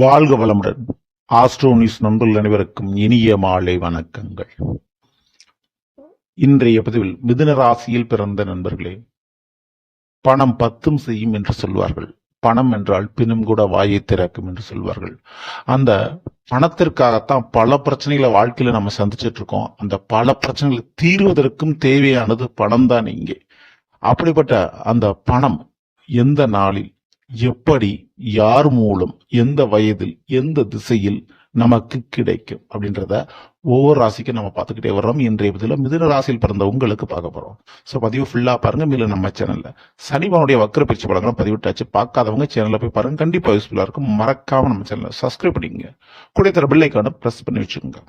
வாழ்க வளமுடன். ஆஸ்ட்ரோனிஸ் நண்பர்கள் அனைவருக்கும் இனிய மாலை வணக்கங்கள். இன்றைய பதிவில் மிதுன ராசியில் பிறந்த நண்பர்களே பணம் பத்தும் செய்யும் என்று சொல்வார்கள். பணம் என்றால் பின்னும் கூட வாயை திறக்கும் என்று சொல்வார்கள். அந்த பணத்திற்காகத்தான் பல பிரச்சனைகளை வாழ்க்கையில நம்ம சந்திச்சிட்டு இருக்கோம். அந்த பல பிரச்சனைகளை தீர்வதற்கும் தேவையானது பணம் தான் இங்கே. அப்படிப்பட்ட அந்த பணம் எந்த நாளில் எப்படி யார் மூலம் எந்த வயதில் எந்த திசையில் நமக்கு கிடைக்கும் அப்படின்றத ஒவ்வொரு ராசிக்கும் நம்ம பார்த்துக்கிட்டே வர்றோம். இன்றைய பதில மிதுன ராசியில் பிறந்த உங்களுக்கு பார்க்க போறோம். ஸோ பதிவு ஃபுல்லா பாருங்க. மேலும் நம்ம சேனல்ல சனிபவனுடைய வக்கர பயிற்சி படங்களை பதிவிட்டாச்சு. பார்க்காதவங்க சேனல்ல போய் பாருங்க. கண்டிப்பா யூஸ்ஃபுல்லா இருக்கும். மறக்காம நம்ம சேனலை சப்ஸ்கிரைப் பண்ணிங்க கூட தர பில்லைக்கான ப்ரெஸ் பண்ணி வச்சுக்கோங்க.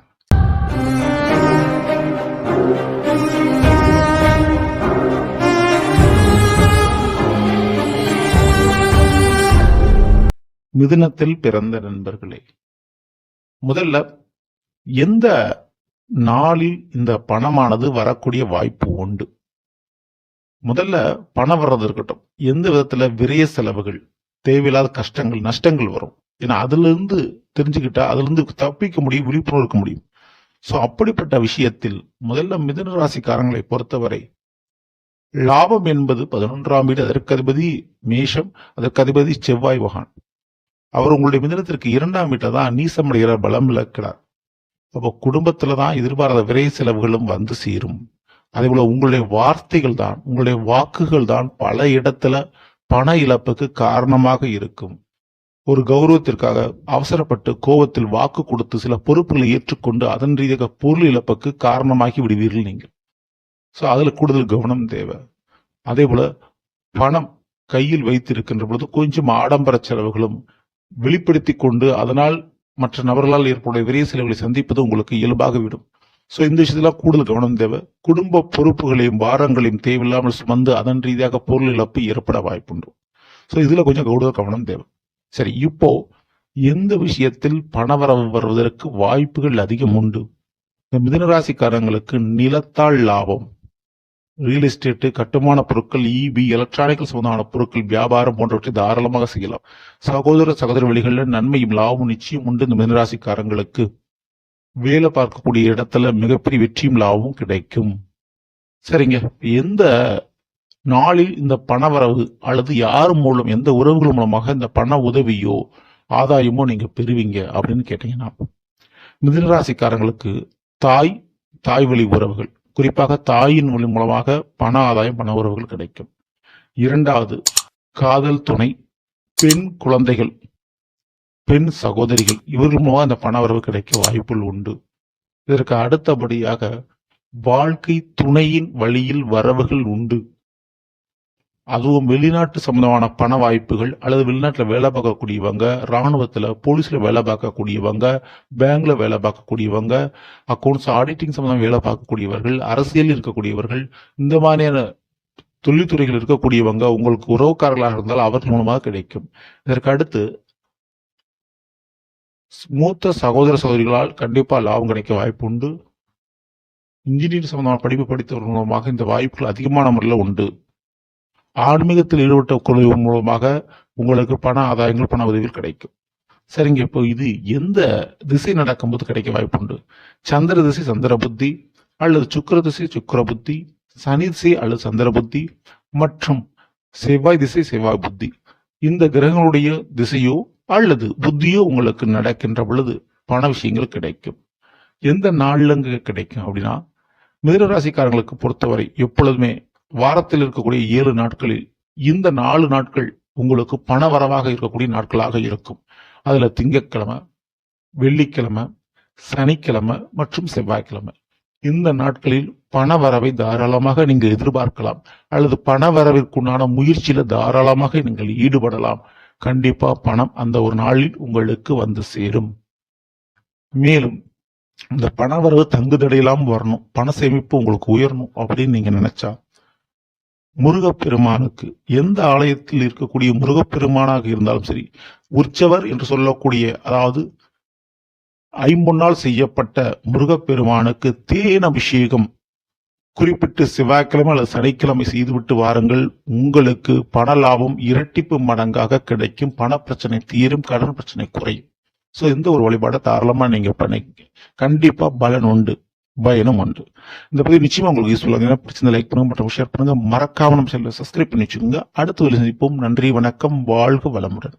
மிதுனத்தில் பிறந்த நண்பர்களே முதல்ல எந்த நாளில் இந்த பணமானது வரக்கூடிய வாய்ப்பு உண்டு? முதல்ல பணம் வர்றது இருக்கட்டும். எந்த விதத்துல விரைய செலவுகள் தேவையில்லாத கஷ்டங்கள் நஷ்டங்கள் வரும்? ஏன்னா அதுல இருந்து தெரிஞ்சுக்கிட்டா அதுல இருந்து தப்பிக்க முடியும் விழிப்புணர்வு இருக்க முடியும். சோ அப்படிப்பட்ட விஷயத்தில் முதல்ல மிதுன ராசிக்காரங்களை பொறுத்தவரை லாபம் என்பது பதினொன்றாம் வீடு அதற்கு அதிபதி மேஷம் அதற்கு அதிபதி செவ்வாய் மகான் அவர் உங்களுடைய மிதனத்திற்கு இரண்டாம் வீட்டை தான் நீசமடைகிற பலம் இழக்கிறார் அப்போ குடும்பத்துல தான் எதிர்பாராத விரை செலவுகளும் வந்து சேரும். அதே போல உங்களுடைய வார்த்தைகள் தான் உங்களுடைய வாக்குகள் தான் பல இடத்துல பண இழப்புக்கு காரணமாக இருக்கும். ஒரு கௌரவத்திற்காக அவசரப்பட்டு கோபத்தில் வாக்கு கொடுத்து சில பொறுப்புகளை ஏற்றுக்கொண்டு அதன் ரீதியாக பொருள் இழப்புக்கு காரணமாகி விடுவீர்கள் நீங்கள். ஸோ அதில் கூடுதல் கவனம் தேவை. அதே போல பணம் கையில் வைத்திருக்கின்ற பொழுது கொஞ்சம் ஆடம்பர செலவுகளும் வெளிப்படுத்தி கொண்டு அதனால் மற்ற நபர்களால் ஏற்படும் விரைய செலவுகளை சந்திப்பது உங்களுக்கு இயல்பாக விடும் சோ இந்த விஷயத்தில் கூடுதல் கவனம் தேவை. குடும்ப பொறுப்புகளையும் பாரங்களையும் தேவையில்லாமல் சுமந்து அதன் ரீதியாக பொருள் இழப்பு ஏற்பட வாய்ப்புண்டு. சோ இதுல கொஞ்சம் கூடுதல் கவனம் தேவை. சரி இப்போ எந்த விஷயத்தில் பணவரவு வருவதற்கு வாய்ப்புகள் அதிகம் உண்டு? இந்த மிதனராசிக்காரங்களுக்கு நிலத்தால் லாபம் ரியல் எஸ்டேட் கட்டுமான பொருட்கள் இபி எலக்ட்ரானிக்கல் சம்பந்தமான பொருட்கள் வியாபாரம் போன்றவற்றை தாராளமாக செய்யலாம். சகோதர சகோதர வழிகளில் நன்மையும் லாபமும் நிச்சயம் உண்டு. இந்த மிதனராசிக்காரங்களுக்கு வேலை பார்க்கக்கூடிய இடத்துல மிகப்பெரிய வெற்றியும் லாபமும் கிடைக்கும். சரிங்க. எந்த நாளில் இந்த பணவரவு அல்லது யார் மூலம் எந்த உறவுகள் மூலமாக இந்த பண உதவியோ ஆதாயமோ நீங்க பெறுவீங்க அப்படின்னு கேட்டீங்கன்னா மிதனராசிக்காரங்களுக்கு தாய் தாய் வழி உறவுகள். குறிப்பாக தாயின் மொழி மூலமாக பண ஆதாயம் பண உறவுகள் கிடைக்கும். இரண்டாவது காதல் துணை பெண் குழந்தைகள் பெண் சகோதரிகள் இவர்கள் மூலமாக அந்த பண உறவு கிடைக்க வாய்ப்புகள் உண்டு. இதற்கு அடுத்தபடியாக வாழ்க்கை துணையின் வழியில் வரவுகள் உண்டு. அதுவும் வெளிநாட்டு சம்பந்தமான பண வாய்ப்புகள் அல்லது வெளிநாட்டில் வேலை பார்க்கக்கூடியவங்க ராணுவத்தில் போலீஸில் வேலை பார்க்கக்கூடியவங்க பேங்க்ல வேலை பார்க்கக்கூடியவங்க அக்கௌண்ட்ஸ் ஆடிட்டிங் சம்பந்தம் வேலை பார்க்கக்கூடியவர்கள் அரசியல் இருக்கக்கூடியவர்கள் இந்த மாதிரியான தொழில்துறைகள் இருக்கக்கூடியவங்க உங்களுக்கு உறவுக்காரர்களாக இருந்தால் அவர்கள் மூலமாக கிடைக்கும். இதற்கு அடுத்து மூத்த சகோதர சகோதரிகளால் கண்டிப்பாக லாபம் கிடைக்க வாய்ப்பு உண்டு. இன்ஜினியரிங் சம்பந்தமான படிப்பு படித்தவர்கள் மூலமாக இந்த வாய்ப்புகள் அதிகமான முறையில் உண்டு. ஆன்மீகத்தில் ஈடுபட்ட குழு மூலமாக உங்களுக்கு பண ஆதாயங்கள் பண உதவிகள் கிடைக்கும். சரிங்க இப்போ இது எந்த திசை நடக்கும்போது கிடைக்க வாய்ப்புண்டு? சந்திர திசை சந்திர புத்தி அல்லது சுக்கர திசை சுக்கிர புத்தி சனி திசை அல்லது சந்திர புத்தி மற்றும் செவ்வாய் திசை செவ்வாய் புத்தி. இந்த கிரகங்களுடைய திசையோ அல்லது புத்தியோ உங்களுக்கு நடக்கின்ற பொழுது பண விஷயங்கள் கிடைக்கும். எந்த நாள்ல கிடைக்கும் அப்படின்னா மிதனராசிக்காரங்களுக்கு பொறுத்தவரை எப்பொழுதுமே வாரத்தில் இருக்கக்கூடிய ஏழு நாட்களில் இந்த நாலு நாட்கள் உங்களுக்கு பண வரவாக இருக்கக்கூடிய நாட்களாக இருக்கும். அதில் திங்கட்கிழமை வெள்ளிக்கிழமை சனிக்கிழமை மற்றும் செவ்வாய்க்கிழமை. இந்த நாட்களில் பண வரவை தாராளமாக நீங்கள் எதிர்பார்க்கலாம். அல்லது பண வரவிற்குண்டான முயற்சியில தாராளமாக நீங்கள் ஈடுபடலாம். கண்டிப்பா பணம் அந்த ஒரு நாளில் உங்களுக்கு வந்து சேரும். மேலும் இந்த பண வரவு தங்குதடையெல்லாம் வரணும். பண சேமிப்பு உங்களுக்கு உயரணும் அப்படின்னு நீங்க நினைச்சா முருகப்பெருமானுக்கு எந்த ஆலயத்தில் இருக்கக்கூடிய முருகப்பெருமானாக இருந்தாலும் சரி உற்சவர் என்று சொல்லக்கூடிய அதாவது ஐம்பொன்னால் செய்யப்பட்ட முருகப்பெருமானுக்கு தேன் அபிஷேகம் குறிப்பிட்டு செவ்வாய்க்கிழமை அல்லது சனிக்கிழமை செய்துவிட்டு வாருங்கள். உங்களுக்கு பண லாபம் இரட்டிப்பு மடங்காக கிடைக்கும். பண பிரச்சனை தீரும் கடன் பிரச்சனை குறையும். ஸோ இந்த ஒரு வழிபாடை தாராளமாக நீங்கள் பண்ணிக்கங்க. கண்டிப்பாக பலன் உண்டு. பயனும் உண்டு இந்த பதிவு நிச்சயமா உங்களுக்கு யூஸ்ஃபுல்லாக ஆகுங்க பிடிச்சிருந்த லைக் பண்ணுங்க மற்றும் ஷேர் பண்ணுங்க. மறக்காம நம்ம சேனலை சப்ஸ்கிரைப் பண்ணி வச்சுக்கோங்க. அடுத்து வேலை சந்திப்போம். நன்றி வணக்கம் வாழ்க வளமுடன்.